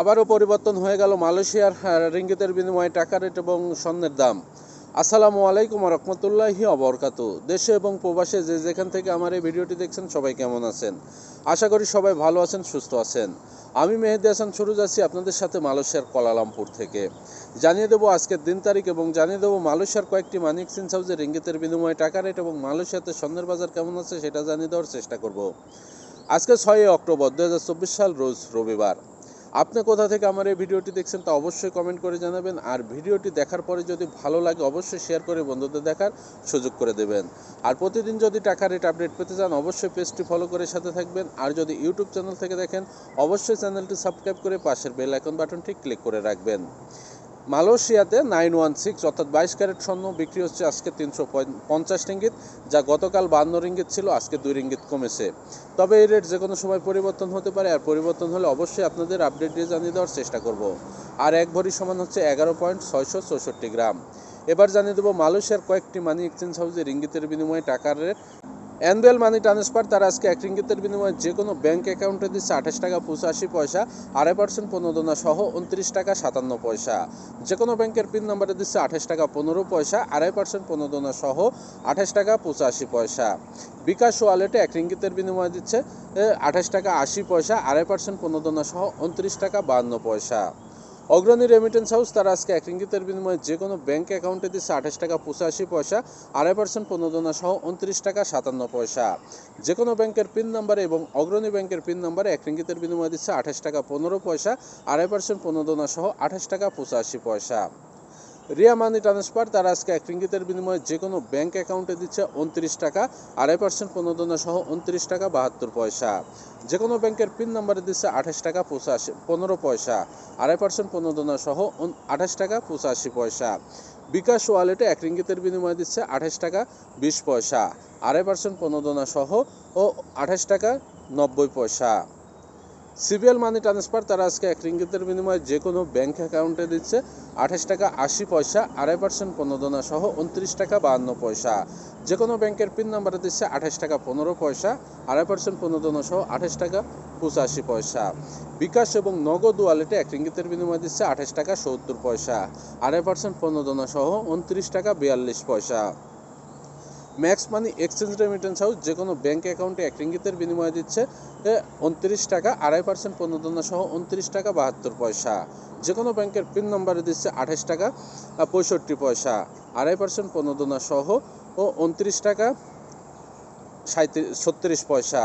আবারও পরিবর্তন হয়ে গেল মালয়েশিয়ার রিঙ্গিতের বিনিময়ে টাকা রেট এবং স্বর্ণের দাম। আসসালামু আলাইকুম রহমতুল্লাহি অবরকাত দেশে এবং প্রবাসে যে যেখান থেকে আমার এই ভিডিওটি দেখছেন সবাই কেমন আছেন? আশা করি সবাই ভালো আছেন, সুস্থ আছেন। আমি মেহেদি হাসান সুরুজ আছি আপনাদের সাথে মালয়েশিয়ার কোলালামপুর থেকে। জানিয়ে দেবো আজকের দিন তারিখ এবং জানিয়ে দেবো মালয়েশিয়ার কয়েকটি মানি এক্সচেঞ্জ হাউসে রিঙ্গিতের বিনিময়ে টাকা রেট এবং মালয়েশিয়াতে স্বর্ণের বাজার কেমন আছে সেটা জানিয়ে দেওয়ার চেষ্টা করব। আজকে ছয়ই অক্টোবর দু হাজার চব্বিশ সাল, রোজ রবিবার। আপনি কোথা থেকে আমার এই ভিডিওটি দেখছেন তা অবশ্যই কমেন্ট করে জানাবেন। আর ভিডিওটি দেখার পরে যদি ভালো লাগে অবশ্যই শেয়ার করে বন্ধুদের দেখার সুযোগ করে দেবেন। আর প্রতিদিন যদি টাকা রেট আপডেট পেতে চান, অবশ্যই পেজটি ফলো করে সাথে থাকবেন। আর যদি ইউটিউব চ্যানেল থেকে দেখেন, অবশ্যই চ্যানেলটি সাবস্ক্রাইব করে পাশের বেল আইকন বাটনটি ক্লিক করে রাখবেন। মালয়েশিয়াতে নাইন ওয়ান সিক্স অর্থাৎ বাইশ ক্যারেট স্বর্ণ বিক্রি হচ্ছে আজকে তিনশো পঞ্চাশ রিঙ্গিত, যা গতকাল বান্ন রিঙ্গিত ছিল, আজকে দুই রিঙ্গিত কমেছে। তবে এই রেট যে কোনো সময় পরিবর্তন হতে পারে, আর পরিবর্তন হলে অবশ্যই আপনাদের আপডেট দিয়ে জানিয়ে দেওয়ার চেষ্টা করব। আর এক ভরি সমান হচ্ছে এগারো পয়েন্ট ছয়শো চৌষট্টি গ্রাম। এবার জানিয়ে দেবো মালয়েশিয়ার কয়েকটি মানি এক্সচেঞ্জ হাউসে রিঙ্গিতের বিনিময়ে টাকার রেট। অ্যানুয়াল মানি ট্রান্সফার, তারা আজকে এক রিঙ্গিতের বিনিময়ে যে কোনো ব্যাংক অ্যাকাউন্টে দিচ্ছে আঠাশ টাকা পঁচাশি পয়সা, আড়াই পার্সেন্ট প্রণোদনা সহ উনত্রিশ টাকা সাতান্ন পয়সা। যে কোনো ব্যাংকের পিন নাম্বারে দিচ্ছে আঠাশ টাকা পনেরো পয়সা, আড়াই পার্সেন্ট প্রণোদনা সহ আঠাশ টাকা পঁচাশি পয়সা। বিকাশ ওয়ালেটে এক রিঙ্গিতের বিনিময়ে দিচ্ছে আঠাশ টাকা আশি পয়সা, আড়াই পার্সেন্ট প্রণোদনা সহ উনত্রিশ টাকা বাহান্ন পয়সা। অগ্রণী রেমিটেন্স হাউস তারা আজকে এক রিঙ্গিতের বিনিময়ে যে কোনো ব্যাংক অ্যাকাউন্টে দিচ্ছে আঠাশ টাকা পঁচাশি পয়সা, আড়াই পার্সেন্ট প্রণোদনা সহ উনত্রিশ টাকা সাতান্ন পয়সা। যে কোনো ব্যাংকের পিন নাম্বারে এবং অগ্রণী ব্যাংকের পিন নাম্বারে এক রিঙ্গিতের বিনিময়ে দিচ্ছে আঠাশ টাকা পনেরো পয়সা, আড়াই পার্সেন্ট প্রণোদনা সহ আঠাশ টাকা পঁচাশি পয়সা। রিয়া মানি ট্রান্সফার, তারা আজকে এক রিঙ্গিতের বিনিময়ে যে কোনো ব্যাংক অ্যাকাউন্টে দিচ্ছে উনত্রিশ টাকা, আড়াই পার্সেন্ট প্রণোদনা সহ উনত্রিশ টাকা বাহাত্তর পয়সা। যে কোনো ব্যাংকের পিন নাম্বারে দিচ্ছে আঠাশ টাকা পঁচাশি, পনেরো পয়সা, আড়াই পার্সেন্ট প্রণোদনা সহ আঠাশ টাকা পঁচাশি পয়সা। বিকাশ ওয়ালেটে এক রিঙ্গিতের বিনিময়ে দিচ্ছে আঠাশ টাকা বিশ পয়সা, আড়াই পার্সেন্ট প্রণোদনা সহ ও আঠাশ টাকা নব্বই পয়সা। সিবিএল মানি ট্রান্সফার, তারা আজকে এক রিঙ্গিতের বিনিময়ে যে কোনো ব্যাংক অ্যাকাউন্টে দিচ্ছে আঠাশ টাকা আশি পয়সা, আড়াই পার্সেন্ট প্রণোদনা সহ উনত্রিশ টাকা বাহান্ন পয়সা। যে কোনো ব্যাংকের পিন নাম্বারে দিচ্ছে আঠাশ টাকা পনেরো পয়সা, আড়াই পার্সেন্ট প্রণোদনা সহ আঠাশ টাকা পঁচাশি পয়সা। বিকাশ এবং নগদ ওয়ালেটে এক রিঙ্গিতের বিনিময়ে দিচ্ছে আঠাশ টাকা সত্তর পয়সা, আড়াই পার্সেন্ট প্রণোদনা সহ উনত্রিশ টাকা বিয়াল্লিশ পয়সা। Max money exchange remittance house যে কোনো ব্যাঙ্ক অ্যাকাউন্টে এক রিঙ্গিতের বিনিময়ে দিচ্ছে উনত্রিশ টাকা, আড়াই পার্সেন্ট প্রণোদনা সহ উনত্রিশ টাকা বাহাত্তর পয়সা। যে কোনো ব্যাংকের পিন নম্বরে দিচ্ছে আঠাশ টাকা পঁয়ষট্টি পয়সা, আড়াই পার্সেন্ট প্রণোদনা সহ ও উনত্রিশ টাকা ছত্রিশ পয়সা।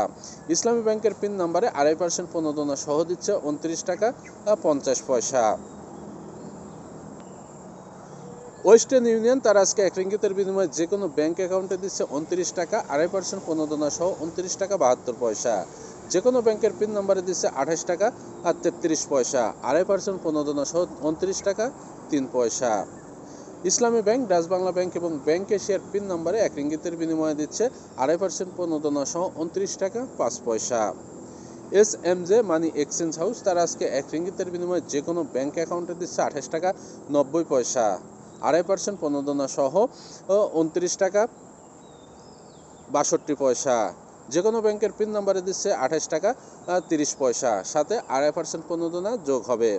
ইসলামী ব্যাংকের পিন নাম্বারে আড়াই পার্সেন্ট প্রণোদনা সহ দিচ্ছে উনত্রিশ টাকা পঞ্চাশ পয়সা। ওয়েস্টার্ন ইউনিয়ন তার আজকে এক রিঙ্গিতের বিনিময়ে যে কোনো ব্যাংক অ্যাকাউন্টে দিচ্ছে উনত্রিশ টাকা, আড়াই পার্সেন্ট প্রণোদনা সহ উনত্রিশ টাকা বাহাত্তর পয়সা। যে কোনো ব্যাংকের পিন নাম্বারে দিচ্ছে আঠাশ টাকা আর তেত্রিশ পয়সা, আড়াই পার্সেন্ট প্রণোদনা সহ উনত্রিশ টাকা, তিন পয়সা। Islami bank, Dutch Bangla bank এবং ব্যাংক এশিয়ার পিন নাম্বারে এক রিঙ্গিতের বিনিময়ে দিচ্ছে আড়াই পার্সেন্ট প্রণোদনা সহ উনত্রিশ টাকা, পাঁচ পয়সা। S M J money exchange house তারা আজকে এক রিঙ্গিতের বিনিময়ে যে কোনো ব্যাংক অ্যাকাউন্টে দিচ্ছে আঠাশ টাকা, নব্বই পয়সা। আড়াই পার্সেন্ট প্রণোদনা সহ উনত্রিশ টাকা বাষট্টি পয়সা। যে কোনো ব্যাংকের পিন নাম্বারে দিচ্ছে আঠাশ টাকা তিরিশ পয়সা। সাথে আড়াই পার্সেন্ট প্রণোদনা যোগ হবে।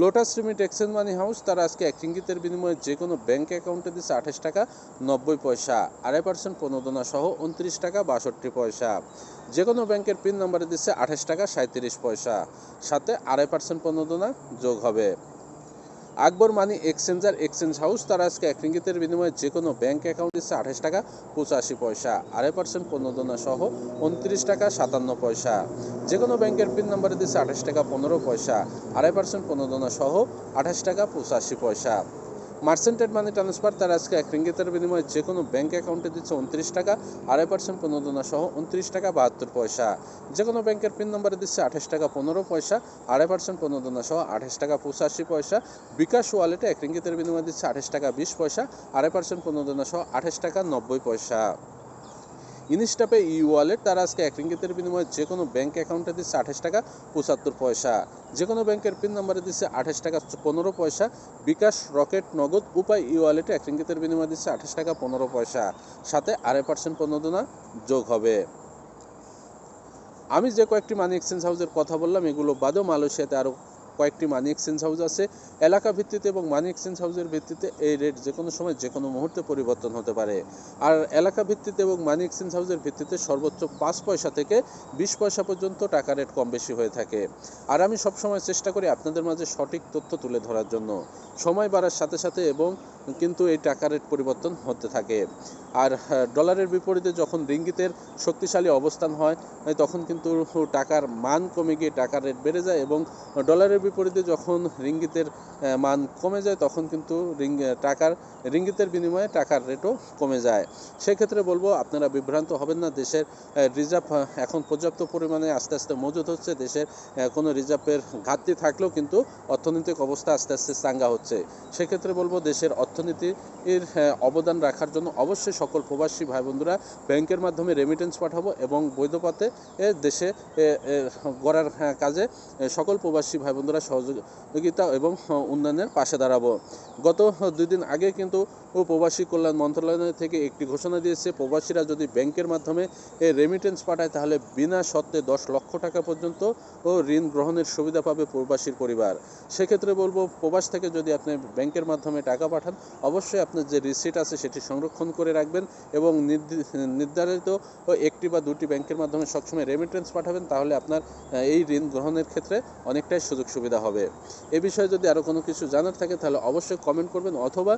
Lotus remit exchange money house তারা আজকে এক রিঙ্গিতের বিনিময়ে যে কোনো ব্যাংক অ্যাকাউন্টে দিচ্ছে আঠাশ টাকা নব্বই পয়সা, আড়াই পার্সেন্ট প্রণোদনা সহ উনত্রিশ টাকা বাষট্টি পয়সা। যে কোনো ব্যাংকের পিন নাম্বারে দিচ্ছে আঠাশ টাকা সাঁত্রিশ পয়সা। সাথে আড়াই পার্সেন্ট প্রণোদনা যোগ হবে। আকবর মানি এক্সচেঞ্জ আর এক্সচেঞ্জ হাউস, তারা আজকে এক রিঙ্গিতের বিনিময়ে যে কোনো ব্যাঙ্ক অ্যাকাউন্ট দিচ্ছে আঠাশ টাকা পঁচাশি পয়সা, আড়াই পার্সেন্ট প্রণোদনা সহ উনত্রিশ টাকা সাতান্ন পয়সা। যে কোনো ব্যাংকের পিন নাম্বারে দিচ্ছে আঠাশ টাকা পনেরো পয়সা, আড়াই পার্সেন্ট প্রণোদনা সহ আঠাশ টাকা পঁচাশি পয়সা। মার্সেন্টেড মানি ট্রান্সফার তার আজকে এক রিঙ্গিতের বিনিময়ে যে কোনো ব্যাঙ্ক অ্যাকাউন্টে দিচ্ছে উনত্রিশ টাকা, আড়াই পার্সেন্ট প্রণোদনা সহ উনত্রিশ টাকা বাহাত্তর পয়সা। যে কোনো ব্যাংকের পিন নম্বরে দিচ্ছে আঠাশ টাকা পনেরো পয়সা, আড়াই পার্সেন্ট প্রণোদনা সহ আঠাশ টাকা পঁচাশি পয়সা। বিকাশ ওয়ালেটে এক রিঙ্গিতের বিনিময়ে দিচ্ছে আঠাশ টাকা বিশ পয়সা, আড়াই পার্সেন্ট প্রণোদনা সহ আঠাশ টাকা নব্বই পয়সা। ইনস্টাপে ই ওয়ালেট, তারা আজকে এক রিঙ্গিতের বিনিময়ে যে কোনো ব্যাঙ্ক অ্যাকাউন্টে দিচ্ছে আঠাশ টাকা পঁচাত্তর পয়সা। যে কোনো ব্যাংকের পিন নাম্বারে দিচ্ছে আঠাশ টাকা পনেরো পয়সা। বিকাশ, রকেট, নগদ, উপায় ই ওয়ালেটে এক রিঙ্গিতের বিনিময়ে দিচ্ছে আঠাশ টাকা পনেরো পয়সা। সাথে আড়াই পার্সেন্ট প্রণোদনা যোগ হবে। আমি যে কয়েকটি মানি এক্সচেঞ্জ হাউসের কথা বললাম, এগুলো বাদেও মালয়েশিয়াতে আরও কয়েকটি মানি এক্সচেঞ্জ হাউস আছে। এলাকা ভিত্তিতে এবং মানি এক্সচেঞ্জ হাউসের ভিত্তিতে এই রেট যে কোনো সময় যে কোনো মুহূর্তে পরিবর্তন হতে পারে। আর এলাকা ভিত্তিতে এবং মানি এক্সচেঞ্জ হাউসের ভিত্তিতে সর্বোচ্চ পাঁচ পয়সা থেকে বিশ পয়সা পর্যন্ত টাকা রেট কম বেশি হয়ে থাকে। আর আমি সবসময় চেষ্টা করি আপনাদের মাঝে সঠিক তথ্য তুলে ধরার জন্য। সময় বাড়ার সাথে সাথে এবং কিন্তু এই টাকা রেট পরিবর্তন হতে থাকে। আর ডলারের বিপরীতে যখন রিঙ্গিতের শক্তিশালী অবস্থান হয় তখন কিন্তু টাকার মান কমে গিয়ে টাকার রেট বেড়ে যায় এবং ডলারের বিপরীতে যখন রিঙ্গিতের মান কমে যায়, তখন কিন্তু রিং টাকার, রিঙ্গিতের বিনিময়ে টাকার রেটও কমে যায়। সেক্ষেত্রে বলব, আপনারা বিভ্রান্ত হবেন না, দেশের রিজার্ভ এখন পর্যাপ্ত পরিমাণে আস্তে আস্তে মজুদ হচ্ছে, দেশের কোনো রিজার্ভের ঘাটতি থাকলেও কিন্তু অর্থনৈতিক অবস্থা আস্তে আস্তে চাঙ্গা হচ্ছে। সেক্ষেত্রে বলব, দেশের অর্থনীতির আহ, অবদান রাখার জন্য অবশ্যই সকল প্রবাসী ভাই বন্ধুরা ব্যাংকের মাধ্যমে রেমিটেন্স পাঠাবো এবং বৈধপাতে এ, দেশে গড়ার আহ, কাজে সকল প্রবাসী ভাই বন্ধুরা সহযোগিতা এবং উন্নয়নের পাশে দাঁড়াবো। গত দুই দিন আগে কিন্তু প্রবাসী কল্যাণ মন্ত্রণালয় থেকে একটি ঘোষণা দিয়েছে প্রবাসীরা যদি ব্যাংকের মাধ্যমে রেমিটেন্স পাঠায় তাহলে বিনা শর্তে দশ লক্ষ টাকা পর্যন্ত ও ঋণ গ্রহণের সুবিধা পাবে প্রবাসীর পরিবার। সেক্ষেত্রে বলব প্রবাস থেকে যদি আপনি ব্যাংকের মাধ্যমে টাকা পাঠান অবশ্যই আপনার যে রিসিট আছে সেটি সংরক্ষণ করে রাখবেন এবং নির্ধারিত একটি বা দুটি ব্যাংকের মাধ্যমে সবসময় রেমিটেন্স পাঠাবেন, তাহলে আপনার এই ঋণ গ্রহণের ক্ষেত্রে অনেকটাই সুযোগ সুবিধা হবে। এ বিষয়ে যদি আরও কোনো কিছু জানার থাকে, তাহলে অবশ্যই কমেন্ট করবেন অথবা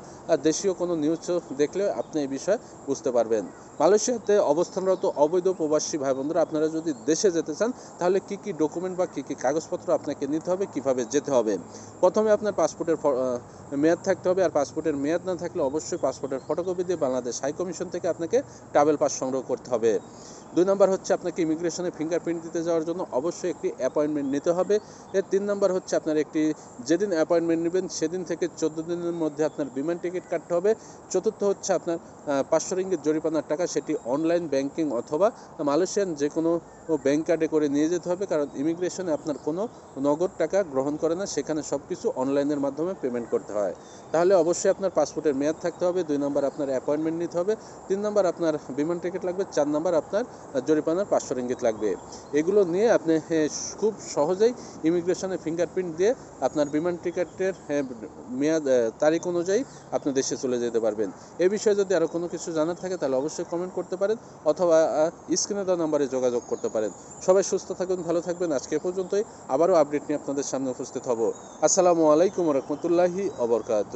দেশীয় কোনো নিউজ দেখলে আপনি এই বিষয়ে বুঝতে পারবেন। মালয়েশিয়াতে অবস্থানরত অবৈধ প্রবাসী ভাই বন্ধুরা আপনারা যদি দেশে যেতে চান, তাহলে কি কি ডকুমেন্ট বা কি কি কাগজপত্র আপনাকে নিতে হবে, কীভাবে যেতে হবে? প্রথমে আপনার পাসপোর্টের মেয়াদ থাকতে হবে, আর পাসপোর্টের মেয়াদ না থাকলে অবশ্যই পাসপোর্টের ফটোকপি দিয়ে বাংলাদেশ হাই কমিশন থেকে আপনাকে ট্রাভেল পাস সংগ্রহ করতে হবে। দুই নম্বর হচ্ছে আপনাকে ইমিগ্রেশনে ফিঙ্গারপ্রিন্ট দিতে যাওয়ার জন্য অবশ্যই একটি অ্যাপয়েন্টমেন্ট নিতে হবে। এর তিন নম্বর হচ্ছে আপনার একটি যেদিন অ্যাপয়েন্টমেন্ট নেবেন সেদিন থেকে চোদ্দ দিনের মধ্যে আপনার বিমান টিকিট কাটতে হবে। চতুর্থ হচ্ছে আপনার পাঁচশো রিঙ্গিত জরিমানার টাকা সেটি অনলাইন ব্যাংকিং অথবা মালয়েশিয়ান যে কোনো ব্যাংক কার্ডে করে নিয়ে যেতে হবে। কারণ ইমিগ্রেশনে আপনার কোনো নগদ টাকা গ্রহণ করে না, সেখানে সব কিছু অনলাইনের মাধ্যমে পেমেন্ট করতে হয়। তাহলে অবশ্যই আপনার পাসপোর্টের মেয়াদ থাকতে হবে, দুই নম্বর আপনার অ্যাপয়েন্টমেন্ট নিতে হবে, তিন নম্বর আপনার বিমান টিকিট লাগবে, চার নম্বর আপনার জরিমানার পাঁচশো রিঙ্গিত লাগবে। এগুলো নিয়ে আপনি খুব সহজেই ইমিগ্রেশনে ফিঙ্গারপ্রিন্ট দিয়ে আপনার বিমান টিকিটের মেয়াদ তারিখ অনুযায়ী আপনি দেশে চলে যেতে পারবেন। এ বিষয়ে যদি আরও কোনো কিছু জানার থাকে তাহলে অবশ্যই কমেন্ট করতে পারেন অথবা স্ক্রিনে দেওয়া নম্বরে যোগাযোগ করতে পারেন। সবাই সুস্থ থাকুন, ভালো থাকবেন। আজকে পর্যন্তই। আবারও আপডেট নিয়ে আপনাদের সামনে উপস্থিত হব। আসসালামু আলাইকুম রহমতুল্লাহি অবরকাত